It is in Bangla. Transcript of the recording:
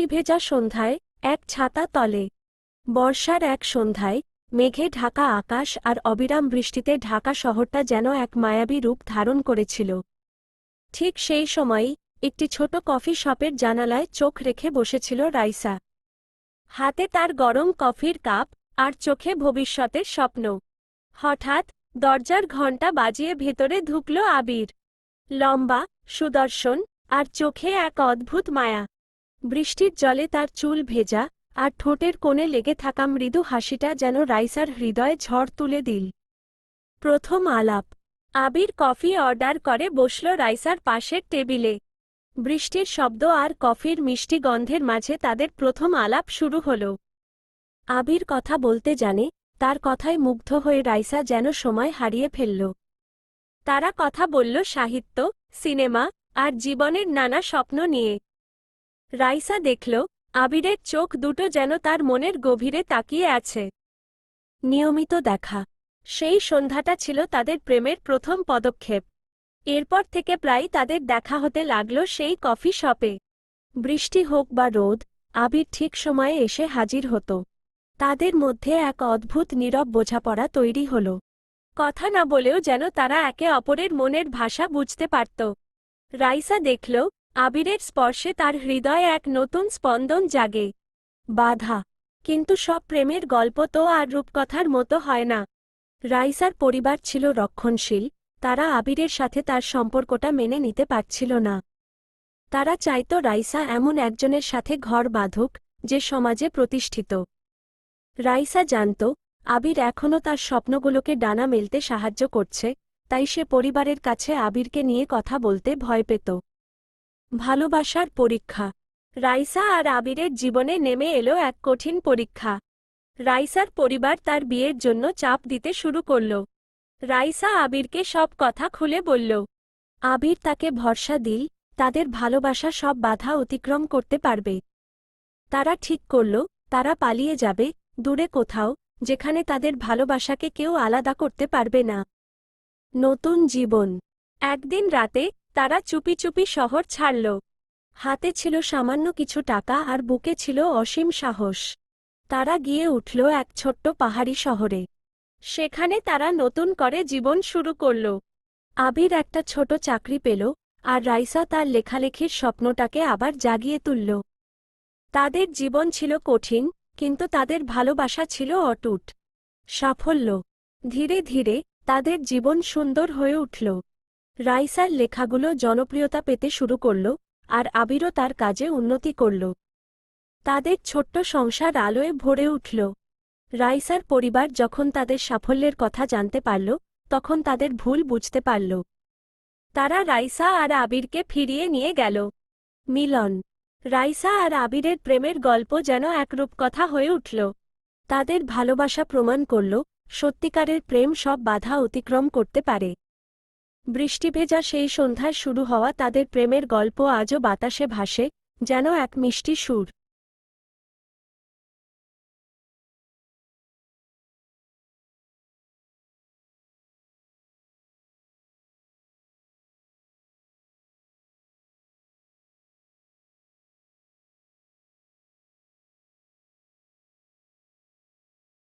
বৃষ্টি ভেজা সন্ধ্যায় এক ছাতা তলে। বর্ষার এক সন্ধ্যায় মেঘে ঢাকা আকাশ আর অবিরাম বৃষ্টিতে ঢাকা শহরটা যেন এক মায়াবী রূপ ধারণ করেছিল। ঠিক সেই সময়ই একটি ছোট কফি শপের জানালায় চোখ রেখে বসেছিল রাইসা। হাতে তার গরম কফির কাপ আর চোখে ভবিষ্যতের স্বপ্ন। হঠাৎ দরজার ঘণ্টা বাজিয়ে ভেতরে ঢুকল আবির। লম্বা, সুদর্শন আর চোখে এক অদ্ভুত মায়া। বৃষ্টির জলে তার চুল ভেজা আর ঠোঁটের কোণে লেগে থাকা মৃদু হাসিটা যেন রাইসার হৃদয়ে ঝড় তুলে দিল। প্রথম আলাপ। আবির কফি অর্ডার করে বসল রাইসার পাশের টেবিলে। বৃষ্টির শব্দ আর কফির মিষ্টি গন্ধের মাঝে তাদের প্রথম আলাপ শুরু হল। আবির কথা বলতে জানে, তার কথায় মুগ্ধ হয়ে রাইসা যেন সময় হারিয়ে ফেলল। তারা কথা বলল সাহিত্য, সিনেমা আর জীবনের নানা স্বপ্ন নিয়ে। রাইসা দেখল, আবিরের চোখ দুটো যেন তার মনের গভীরে তাকিয়ে আছে। নিয়মিত দেখা। সেই সন্ধ্যাটা ছিল তাদের প্রেমের প্রথম পদক্ষেপ। এরপর থেকে প্রায় তাদের দেখা হতে লাগল সেই কফি শপে। বৃষ্টি হোক বা রোদ, আবির ঠিক সময়ে এসে হাজির হতো। তাদের মধ্যে এক অদ্ভুত নীরব বোঝাপড়া তৈরি হল। কথা না বলেও যেন তারা একে অপরের মনের ভাষা বুঝতে পারত। রাইসা দেখল আবিরের স্পর্শে তার হৃদয়ে এক নতুন স্পন্দন জাগে। বাধা। কিন্তু সব প্রেমের গল্প তো আর রূপকথার মতো হয় না। রাইসার পরিবার ছিল রক্ষণশীল, তারা আবিরের সাথে তার সম্পর্কটা মেনে নিতে পারছিল না। তারা চাইত রাইসা এমন একজনের সাথে ঘর বাঁধুক, যে সমাজে প্রতিষ্ঠিত। রাইসা জানত, আবির এখনও তার স্বপ্নগুলোকে ডানা মেলতে সাহায্য করছে, তাই সে পরিবারের কাছে আবিরকে নিয়ে কথা বলতে ভয় পেত। ভালোবাসার পরীক্ষা। রাইসা আর আবিরের জীবনে নেমে এলো এক কঠিন পরীক্ষা। রাইসার পরিবার তার বিয়ের জন্য চাপ দিতে শুরু করল। রাইসা আবিরকে সব কথা খুলে বলল, আবির তাকে ভরসা দিল, তাদের ভালোবাসা সব বাধা অতিক্রম করতে পারবে। তারা ঠিক করল, তারা পালিয়ে যাবে, দূরে কোথাও, যেখানে তাদের ভালোবাসাকে কেউ আলাদা করতে পারবে না। নতুন জীবন। একদিন রাতে তারা চুপি চুপি শহর ছাড়ল। হাতে ছিল সামান্য কিছু টাকা আর বুকে ছিল অসীম সাহস। তারা গিয়ে উঠল এক ছোট্ট পাহাড়ি শহরে। সেখানে তারা নতুন করে জীবন শুরু করল। আবির একটা ছোট চাকরি পেল আর রাইসা তার লেখালেখির স্বপ্নটাকে আবার জাগিয়ে তুলল। তাদের জীবন ছিল কঠিন, কিন্তু তাদের ভালোবাসা ছিল অটুট। সাফল্য। ধীরে ধীরে তাদের জীবন সুন্দর হয়ে উঠল। রাইসার লেখাগুলো জনপ্রিয়তা পেতে শুরু করল আর আবিরও তার কাজে উন্নতি করল। তাদের ছোট্ট সংসার আলোয় ভরে উঠল। রাইসার পরিবার যখন তাদের সাফল্যের কথা জানতে পারল, তখন তাদের ভুল বুঝতে পারল। তারা রাইসা আর আবিরকে ফিরিয়ে নিয়ে গেল। মিলন। রাইসা আর আবিরের প্রেমের গল্প যেন এক রূপকথা হয়ে উঠল। তাদের ভালোবাসা প্রমাণ করল, সত্যিকারের প্রেম সব বাধা অতিক্রম করতে পারে। বৃষ্টি ভেজা সেই সন্ধ্যায় শুরু হওয়া তাদের প্রেমের গল্প আজও বাতাসে ভাসে, যেন এক মিষ্টি সুর।